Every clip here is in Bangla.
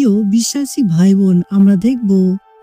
প্রিয় বিশ্বাসী ভাই বোন আমরা দেখব,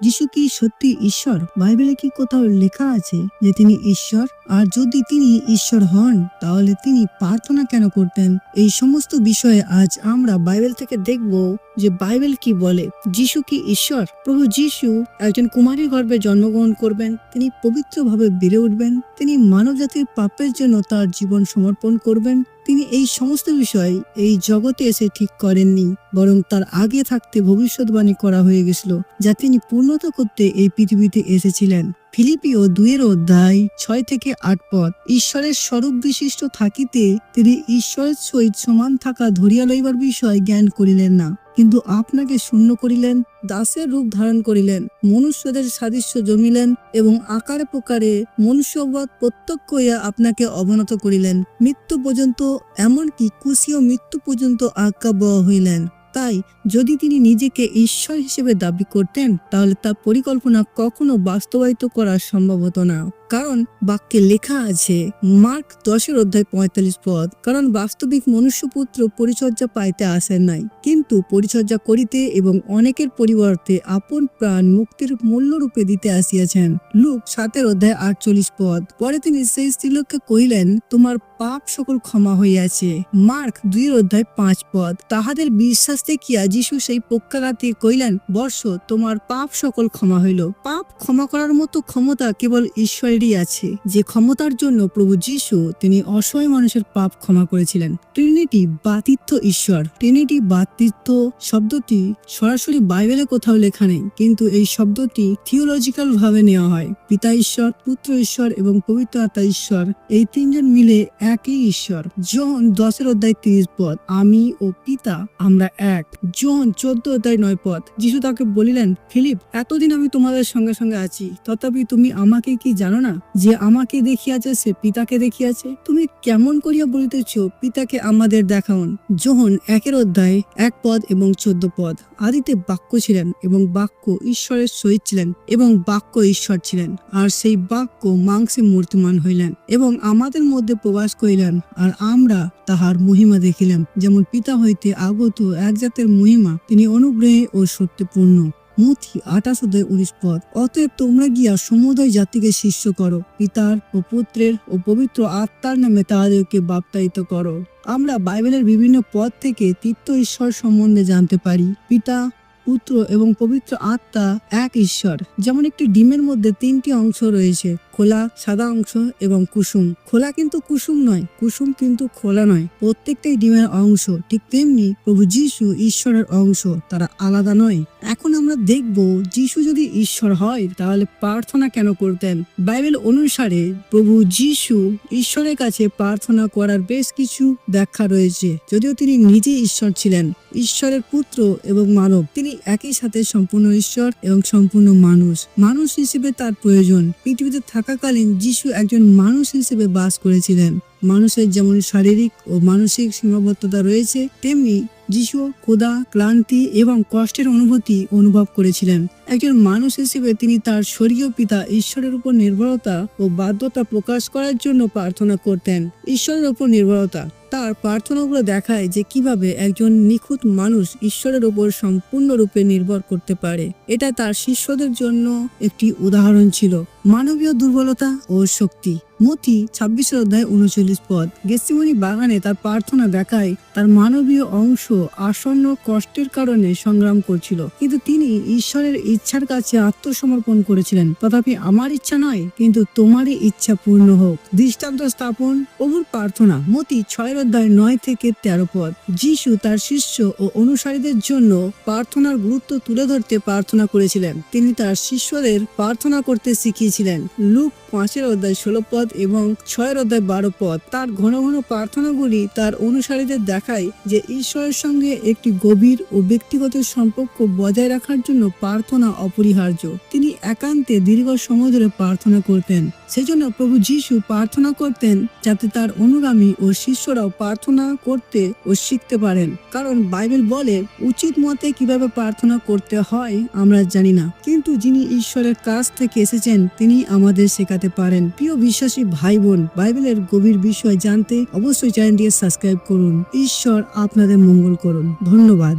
যিশু কি সত্যি ঈশ্বর? বাইবেলে কি কোথাও লেখা আছে যে তিনি ঈশ্বর? আর যদি তিনি ঈশ্বর হন, তাহলে তিনি প্রার্থনা কেন করতেন? এই সমস্ত বিষয়ে আজ আমরা বাইবেল থেকে দেখব যে বাইবেল কি বলে। যিশু কি ঈশ্বর? প্রভু যিশু একজন কুমারীর গর্ভে জন্মগ্রহণ করবেন, তিনি পবিত্রভাবে বেড়ে উঠবেন, তিনি মানবজাতির পাপের জন্য তার জীবন সমর্পণ করবেন, তিনি এই সমস্ত বিষয় এই জগতে এসে ঠিক করেননি, বরং তার আগে থাকতে ভবিষ্যৎবাণী করা হয়ে গেছিল, যা তিনি পূর্ণতা করতে এই পৃথিবীতে এসেছিলেন। ফিলিপিও দুয়ের অধ্যায় ছয় থেকে আট পদ, ঈশ্বরের স্বরূপ বিশিষ্ট থাকিতে তিনি ঈশ্বরের সহিত সমান থাকা ধরিয়া লইবার বিষয় জ্ঞান করিলেন না। কিন্তু আপনাকে শূন্য করিলেন, দাসের রূপ ধারণ করিলেন, মনুষ্যদের সাদৃশ্য জমিলেন এবং আকারে প্রকারে মনুষ্যবধ প্রত্যক্ষ হইয়া আপনাকে অবনত করিলেন। মৃত্যু পর্যন্ত এমনকি কুশীয় মৃত্যু পর্যন্ত আজ্ঞা বহ হইলেন। তাই যদি তিনি নিজেকে ঈশ্বর হিসেবে দাবি করতেন, তাহলে তা পরিকল্পনা কখনো বাস্তবায়িত করা সম্ভব হতো না। কারণ বাক্যে লেখা আছে, মার্ক দশের অধ্যায় পঁয়তাল্লিশ পদ, কারণ বাস্তবিক মনুষ্যপুত্র পরিচর্যা পাইতে আসেন নাই। কিন্তু পরিচর্যা করিতে এবং অনেকের পরিবর্তে আপন প্রাণ মুক্তির মূল্যরূপে দিতে আসিয়াছেন। লুক সাতের অধ্যায় আটচল্লিশ পদ, পরে তিনি সেই স্ত্রীলোককে কহিলেন, তোমার পাপ সকল ক্ষমা হইয়াছে। মার্ক দুই অধ্যায় পাঁচ পদ, তাহাদের বিশ্বাস দেখিয়া যিশু সেই পক্ষাঘাতে কইলেন বর্ষ, তোমার পাপ সকল ক্ষমা হইল। পাপ ক্ষমা করার মতো ক্ষমতা কেবল ঈশ্বরেরই আছে। যে ক্ষমতার জন্য প্রভু যিশু তিনি অসহায় মানুষের পাপ ক্ষমা করেছিলেন। ট্রিনিটি বাতিত্ব ঈশ্বর। ট্রিনিটি বাতিত্ব শব্দটি সরাসরি বাইবেলে কোথাও লেখা নেই। কিন্তু এই শব্দটি থিওলজিক্যাল ভাবে নেওয়া হয়। পিতা ঈশ্বর, পুত্র ঈশ্বর এবং পবিত্র আত্মা ঈশ্বর এই তিনজন মিলে একই ঈশ্বর। জন দশের অধ্যায় তিরিশ পদ, আমি ও পিতা আমরা এক। জন চোদ্দ অধ্যায় নয় পদ, যিশু তাকে বলিলেন, ফিলিপ, এতদিন আমি তোমাদের সঙ্গে সঙ্গে আছি। তথাপি তুমি আমাকে কি জানো না? যে আমাকে দেখিয়াছে, সে পিতাকে দেখিয়াছে। তুমি কেমন করিয়া বলিতেছ, পিতাকে আমাদের দেখাউন। যোহন একের অধ্যায়, এক পদ এবং চোদ্দ পদ আদিতে বাক্য ছিলেন এবং বাক্য ঈশ্বরের সহিত ছিলেন এবং বাক্য ঈশ্বর ছিলেন, আর সেই বাক্য মাংসে মূর্তিমান হইলেন এবং আমাদের মধ্যে প্রবাস করিলেন, আর আমরা তাহার মহিমা দেখিলাম। যেমন পিতা হইতে আগত এক জাতের মহিমা, তিনি অনুগ্রহে ও সত্যপূর্ণ। মথি আঠাশ অধ্যায় উনিশ পদ। অতএব তোমরা গিয়া সমুদয় জাতিকে শিষ্য করো, পিতার ও পুত্রের ও পবিত্র আত্মার নামে তাহাদেরকে বাপ্তায়িত করো। আমরা বাইবেলের বিভিন্ন পদ থেকে তীর্থ ঈশ্বর সম্বন্ধে জানতে পারি। পিতা, পুত্র এবং পবিত্র আত্মা এক ঈশ্বর। যেমন একটি ডিমের মধ্যে তিনটি অংশ রয়েছে। খোলা, সাদা অংশ এবং কুসুম। খোলা কিন্তু কুসুম নয়, কুসুম কিন্তু খোলা নয়। প্রত্যেকটাই ডিমের অংশ, ঠিক তেমনি প্রভু যিশু ঈশ্বরের অংশ, তারা আলাদা নয়। এখন আমরা দেখব, যিশু যদি ঈশ্বর হয়, তাহলে প্রার্থনা কেন করতেন? বাইবেল অনুসারে প্রভু যিশু ঈশ্বরের কাছে প্রার্থনা করার বেশ কিছু ব্যাখ্যা রয়েছে। যদিও তিনি নিজে ঈশ্বর ছিলেন, ঈশ্বরের পুত্র এবং মানব। তিনি একই সাথে সম্পূর্ণ ঈশ্বর এবং সম্পূর্ণ মানুষ। মানুষ হিসেবে তার প্রয়োজন। পৃথিবীতে থাকাকালীন যিশু একজন মানুষ হিসেবে বাস করেছিলেন। মানুষের যেমন শারীরিক ও মানসিক সীমাবদ্ধতা রয়েছে, তেমনি যিশু ক্ষুদা ক্লান্তি এবং কষ্টের অনুভূতি অনুভব করেছিলেন। একজন মানুষ হিসেবে তিনি তার স্বর্গীয় পিতা ঈশ্বরের উপর নির্ভরতা ও বাধ্যতা প্রকাশ করার জন্য প্রার্থনা করতেন। ঈশ্বরের উপর নির্ভরতা। তার প্রার্থনাগুলো দেখায় যে কীভাবে একজন নিখুঁত মানুষ ঈশ্বরের উপর সম্পূর্ণরূপে নির্ভর করতে পারে। এটা তার শিষ্যদের জন্য একটি উদাহরণ ছিল। মানবীয় দুর্বলতা ও শক্তি। মতি ছাব্বিশের অধ্যায় উনচল্লিশ পদ। গেস্তিমনি বাগানে তার প্রার্থনা দেখায় তার মানবীয় অংশ আসন্ন কষ্টের কারণে সংগ্রাম করছিল। কিন্তু তিনি ঈশ্বরের ইচ্ছার কাছে আত্মসমর্পণ করেছিলেন। তথাপি আমার ইচ্ছা নয়, কিন্তু তোমারই ইচ্ছা পূর্ণ হোক। দৃষ্টান্ত স্থাপন, প্রভুর প্রার্থনা, মতি ছয়ের অধ্যায় নয় থেকে তেরো পদ। যিশু তার শিষ্য ও অনুসারীদের জন্য প্রার্থনার গুরুত্ব তুলে ধরতে প্রার্থনা করেছিলেন। তিনি তার শিষ্যদের প্রার্থনা করতে শিখিয়েছিলেন। লুক পাঁচের অধ্যায় ষোলো পদ এবং ছয়ের অধ্যায় বারো পদ। তার ঘন ঘন প্রার্থনাগুলি তার অনুসারীদের দেখায় যে ঈশ্বরের সঙ্গে একটি গভীর ও ব্যক্তিগত সম্পর্ক বজায় রাখার জন্য প্রার্থনা অপরিহার্য। তিনি একান্তে দীর্ঘ সময় ধরে প্রার্থনা করতেন। সেজন্য প্রভু যিশু প্রার্থনা করতেন যাতে তার অনুগামী ও শিষ্যরাও প্রার্থনা করতে ও শিখতে পারেন। কারণ বাইবেল বলে, উচিত মতে কীভাবে প্রার্থনা করতে হয় আমরা জানি না। কিন্তু যিনি ঈশ্বরের কাছ থেকে এসেছেন, তিনি আমাদের শেখাতে পারেন। প্রিয় বিশ্বাসী ভাই বোন বাইবেলের গভীর বিষয় জানতে অবশ্যই চ্যানেলটিকে সাবস্ক্রাইব করুন। ঈশ্বর আপনাদের মঙ্গল করুন। ধন্যবাদ।